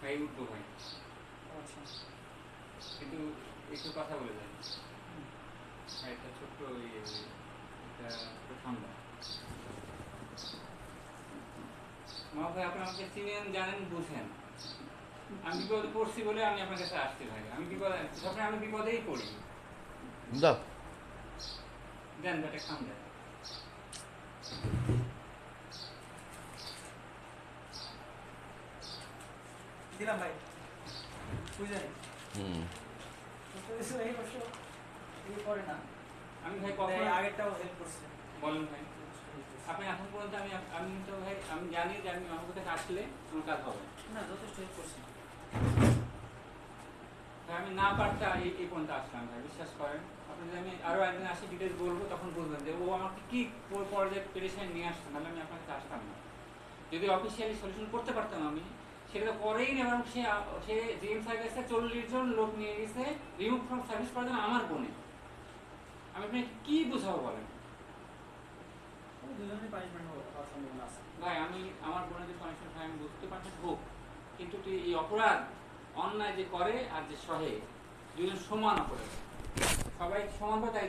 হয়ে উঠবো ভাই কিন্তু একটু কথা বলে দেন হ্যাঁ, একটা ছোট্ট ইয়ে একটা ঠান্ডা মা ভাই আপনি আমাকে চিনেন জানেন বুঝেন। আমি বিপদে পড়ছি বলে আমি আপনার কাছে আসছি ভাই আমি বিপদে সবসময় আমি বিপদেই পড়ি। দেন ভাই খান দেয় দিলাম ভাই। বুঝলেন? হুম। এই বছর এই করে না। আমি ভাই কখন কখন আগেরটাও হেল্প করছে। বলেন ভাই। আপনি এখন পর্যন্ত আমি আমি তো ভাই আমি জানি যে আমি আমার কাছে আসলে আমার কাজ হবে। না যথেষ্ট হেল্প করছে। আমি না পারতে এই এই পর্যন্ত আসলাম ভাই বিশ্বাস করেন। আপনি যদি আমি আরও একদিন আসি ডিটেলস বলব তখন বুঝবেন যে ও আমাকে কি পর্যায়ে পেরেশান নিয়ে আসছে নাহলে আমি আপনার কাছে আসতাম না। যদি অফিসিয়ালি সলিউশন করতে পারতাম আমি সেটা করেই এবং সে সে জিএম সাহেব চল্লিশ জন লোক নিয়ে গেছে রিমুভ ফ্রম সার্ভিস করার জন্য আমার বোনে আমি আপনাকে কি বুঝাবো বলেন? ভাই আমি আমার বোনের যে পানিশমেন্ট হয় আমি বুঝতে পারছি হোক। কিন্তু এই অপরাধ অন্যায় যে করে আর যে সহে দুজন সমান অপরাধ। সবাই সমানভাবে তাই